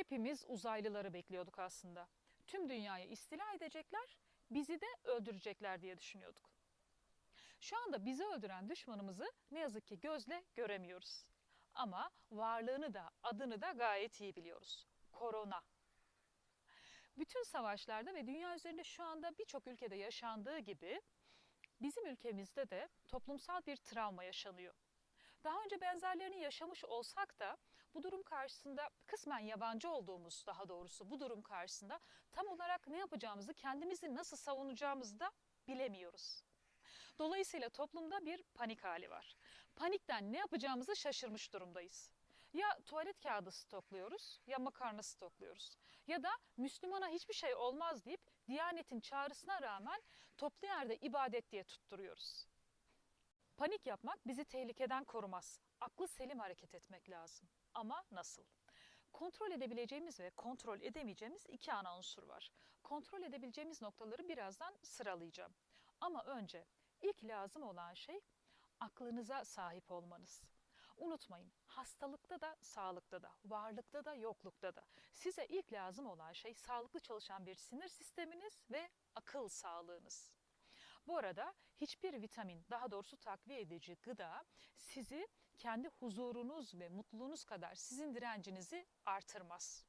hepimiz uzaylıları bekliyorduk aslında. Tüm dünyayı istila edecekler, bizi de öldürecekler diye düşünüyorduk. Şu anda bizi öldüren düşmanımızı ne yazık ki gözle göremiyoruz. Ama varlığını da adını da gayet iyi biliyoruz. Korona. Bütün savaşlarda ve dünya üzerinde şu anda birçok ülkede yaşandığı gibi bizim ülkemizde de toplumsal bir travma yaşanıyor. Daha önce benzerlerini yaşamış olsak da bu durum karşısında kısmen yabancı olduğumuz daha doğrusu bu durum karşısında tam olarak ne yapacağımızı, kendimizi nasıl savunacağımızı da bilemiyoruz. Dolayısıyla toplumda bir panik hali var. Panikten ne yapacağımızı şaşırmış durumdayız. Ya tuvalet kağıdı stokluyoruz ya makarna stokluyoruz. Ya da Müslümana hiçbir şey olmaz deyip Diyanet'in çağrısına rağmen toplu yerde ibadet diye tutturuyoruz. Panik yapmak bizi tehlikeden korumaz. Aklı selim hareket etmek lazım. Ama nasıl? Kontrol edebileceğimiz ve kontrol edemeyeceğimiz iki ana unsur var. Kontrol edebileceğimiz noktaları birazdan sıralayacağım. Ama önce ilk lazım olan şey aklınıza sahip olmanız. Unutmayın, hastalıkta da, sağlıkta da, varlıkta da, yoklukta da size ilk lazım olan şey sağlıklı çalışan bir sinir sisteminiz ve akıl sağlığınız. Bu arada hiçbir vitamin, daha doğrusu takviye edici gıda sizi kendi huzurunuz ve mutluluğunuz kadar sizin direncinizi artırmaz.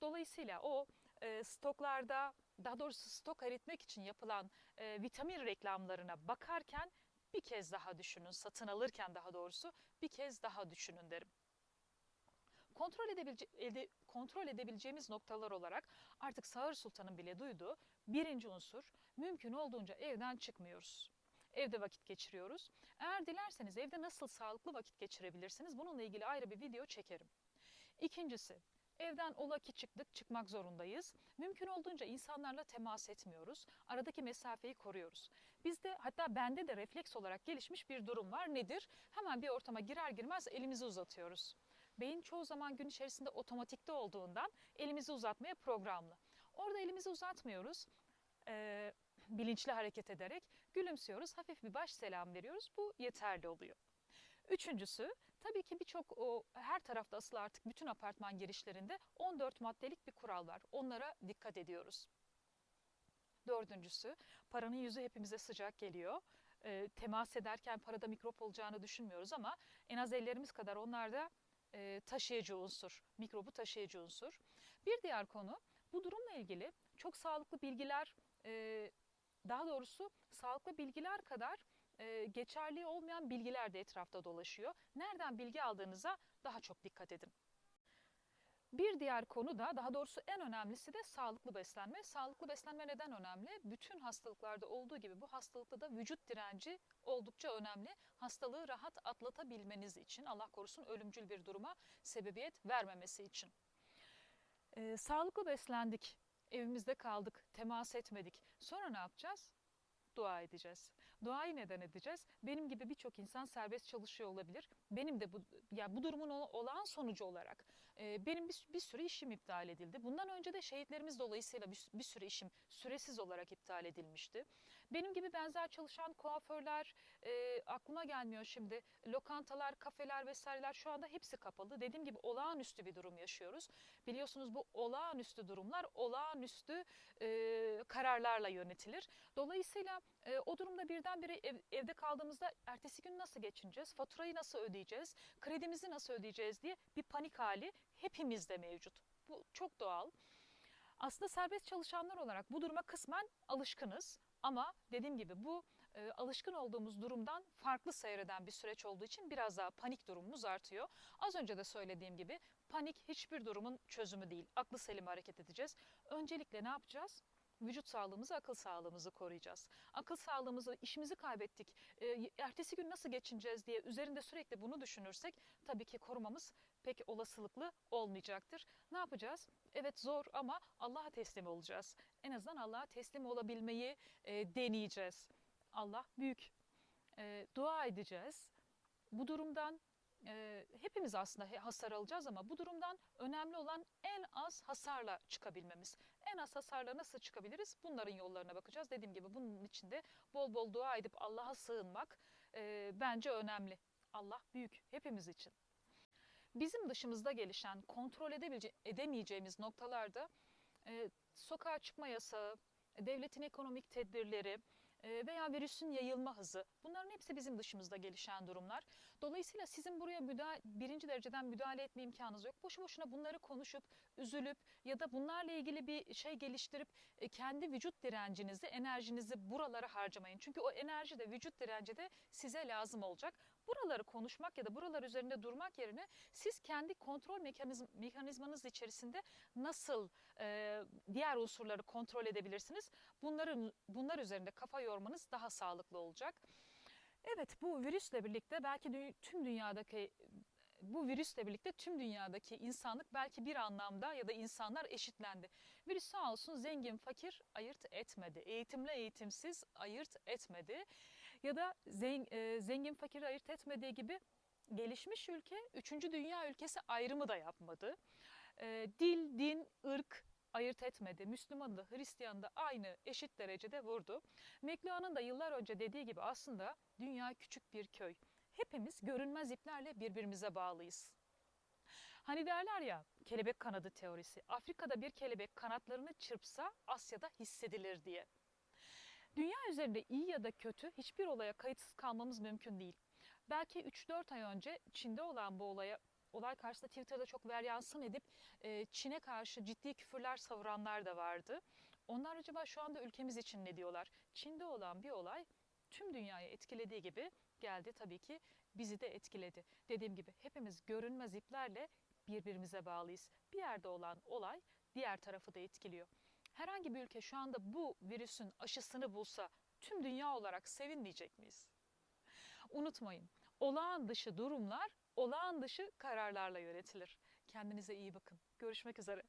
Dolayısıyla o e, stoklarda, daha doğrusu stok eritmek için yapılan e, vitamin reklamlarına bakarken bir kez daha düşünün, satın alırken daha doğrusu bir kez daha düşünün derim. Kontrol, edebilece ede kontrol edebileceğimiz noktalar olarak artık Sağır Sultan'ın bile duyduğu birinci unsur mümkün olduğunca evden çıkmıyoruz. Evde vakit geçiriyoruz. Eğer dilerseniz evde nasıl sağlıklı vakit geçirebilirsiniz bununla ilgili ayrı bir video çekerim. İkincisi, evden ola ki çıktık çıkmak zorundayız. Mümkün olduğunca insanlarla temas etmiyoruz. Aradaki mesafeyi koruyoruz. Bizde hatta bende de refleks olarak gelişmiş bir durum var. Nedir? Hemen bir ortama girer girmez elimizi uzatıyoruz. Beyin çoğu zaman gün içerisinde otomatikte olduğundan elimizi uzatmaya programlı. Orada elimizi uzatmıyoruz. Ee, bilinçli hareket ederek gülümsüyoruz, hafif bir baş selam veriyoruz. Bu yeterli oluyor. Üçüncüsü, tabii ki birçok o her tarafta asıl artık bütün apartman girişlerinde 14 maddelik bir kural var. Onlara dikkat ediyoruz. Dördüncüsü, paranın yüzü hepimize sıcak geliyor. E, temas ederken parada mikrop olacağını düşünmüyoruz ama en az ellerimiz kadar onlar da e, taşıyıcı unsur, mikrobu taşıyıcı unsur. Bir diğer konu, bu durumla ilgili çok sağlıklı bilgiler, e, daha doğrusu sağlıklı bilgiler kadar e, geçerli olmayan bilgiler de etrafta dolaşıyor. Nereden bilgi aldığınıza daha çok dikkat edin. Bir diğer konu da daha doğrusu en önemlisi de sağlıklı beslenme. Sağlıklı beslenme neden önemli? Bütün hastalıklarda olduğu gibi bu hastalıkta da vücut direnci oldukça önemli. Hastalığı rahat atlatabilmeniz için Allah korusun ölümcül bir duruma sebebiyet vermemesi için. Ee, sağlıklı beslendik, evimizde kaldık, temas etmedik. Sonra ne yapacağız? Dua edeceğiz. Duayı neden edeceğiz? Benim gibi birçok insan serbest çalışıyor olabilir. Benim de bu ya bu durumun olağan sonucu olarak e, benim bir, bir sürü işim iptal edildi. Bundan önce de şehitlerimiz dolayısıyla bir, bir sürü işim süresiz olarak iptal edilmişti. Benim gibi benzer çalışan kuaförler e, aklıma gelmiyor şimdi. Lokantalar, kafeler vesaireler şu anda hepsi kapalı. Dediğim gibi olağanüstü bir durum yaşıyoruz. Biliyorsunuz bu olağanüstü durumlar olağanüstü e, kararlarla yönetilir. Dolayısıyla e, o durumda birdenbire ev, evde kaldığımızda ertesi gün nasıl geçineceğiz, faturayı nasıl ödeyeceğiz, kredimizi nasıl ödeyeceğiz diye bir panik hali hepimizde mevcut. Bu çok doğal. Aslında serbest çalışanlar olarak bu duruma kısmen alışkınız ama dediğim gibi bu e, alışkın olduğumuz durumdan farklı seyreden bir süreç olduğu için biraz daha panik durumumuz artıyor. Az önce de söylediğim gibi panik hiçbir durumun çözümü değil. Aklı selim hareket edeceğiz. Öncelikle ne yapacağız? Vücut sağlığımızı, akıl sağlığımızı koruyacağız. Akıl sağlığımızı, işimizi kaybettik, e, ertesi gün nasıl geçineceğiz diye üzerinde sürekli bunu düşünürsek tabii ki korumamız pek olasılıklı olmayacaktır. Ne yapacağız? Evet zor ama Allah'a teslim olacağız. En azından Allah'a teslim olabilmeyi e, deneyeceğiz. Allah büyük. E, dua edeceğiz. Bu durumdan e, hepimiz aslında hasar alacağız ama bu durumdan önemli olan en az hasarla çıkabilmemiz. En az hasarla nasıl çıkabiliriz? Bunların yollarına bakacağız. Dediğim gibi bunun için de bol bol dua edip Allah'a sığınmak e, bence önemli. Allah büyük hepimiz için. bizim dışımızda gelişen, kontrol edemeyeceğimiz noktalarda e, sokağa çıkma yasağı, devletin ekonomik tedbirleri veya virüsün yayılma hızı bunların hepsi bizim dışımızda gelişen durumlar. Dolayısıyla sizin buraya müdahale, birinci dereceden müdahale etme imkanınız yok. Boşu boşuna bunları konuşup, üzülüp ya da bunlarla ilgili bir şey geliştirip e, kendi vücut direncinizi, enerjinizi buralara harcamayın. Çünkü o enerji de vücut direnci de size lazım olacak. Buraları konuşmak ya da buralar üzerinde durmak yerine siz kendi kontrol mekanizm, mekanizmanız içerisinde nasıl e, diğer unsurları kontrol edebilirsiniz? Bunların bunlar üzerinde kafa yormanız daha sağlıklı olacak. Evet bu virüsle birlikte belki tüm dünyadaki bu virüsle birlikte tüm dünyadaki insanlık belki bir anlamda ya da insanlar eşitlendi. Virüs sağ olsun zengin fakir ayırt etmedi. Eğitimli eğitimsiz ayırt etmedi. Ya da e, zengin fakiri ayırt etmediği gibi gelişmiş ülke, üçüncü dünya ülkesi ayrımı da yapmadı. E, dil, din, ırk ayırt etmedi. Müslümanı da Hristiyanı da aynı eşit derecede vurdu. McLuhan'ın da yıllar önce dediği gibi aslında dünya küçük bir köy. Hepimiz görünmez iplerle birbirimize bağlıyız. Hani derler ya kelebek kanadı teorisi. Afrika'da bir kelebek kanatlarını çırpsa Asya'da hissedilir diye. Dünya üzerinde iyi ya da kötü hiçbir olaya kayıtsız kalmamız mümkün değil. Belki 3-4 ay önce Çin'de olan bu olaya olay karşısında Twitter'da çok veryansın edip e, Çin'e karşı ciddi küfürler savuranlar da vardı. Onlar acaba şu anda ülkemiz için ne diyorlar? Çin'de olan bir olay tüm dünyayı etkilediği gibi geldi tabii ki bizi de etkiledi. Dediğim gibi hepimiz görünmez iplerle birbirimize bağlıyız. Bir yerde olan olay diğer tarafı da etkiliyor. Herhangi bir ülke şu anda bu virüsün aşısını bulsa tüm dünya olarak sevinmeyecek miyiz? Unutmayın, olağan dışı durumlar olağan dışı kararlarla yönetilir. Kendinize iyi bakın. Görüşmek üzere.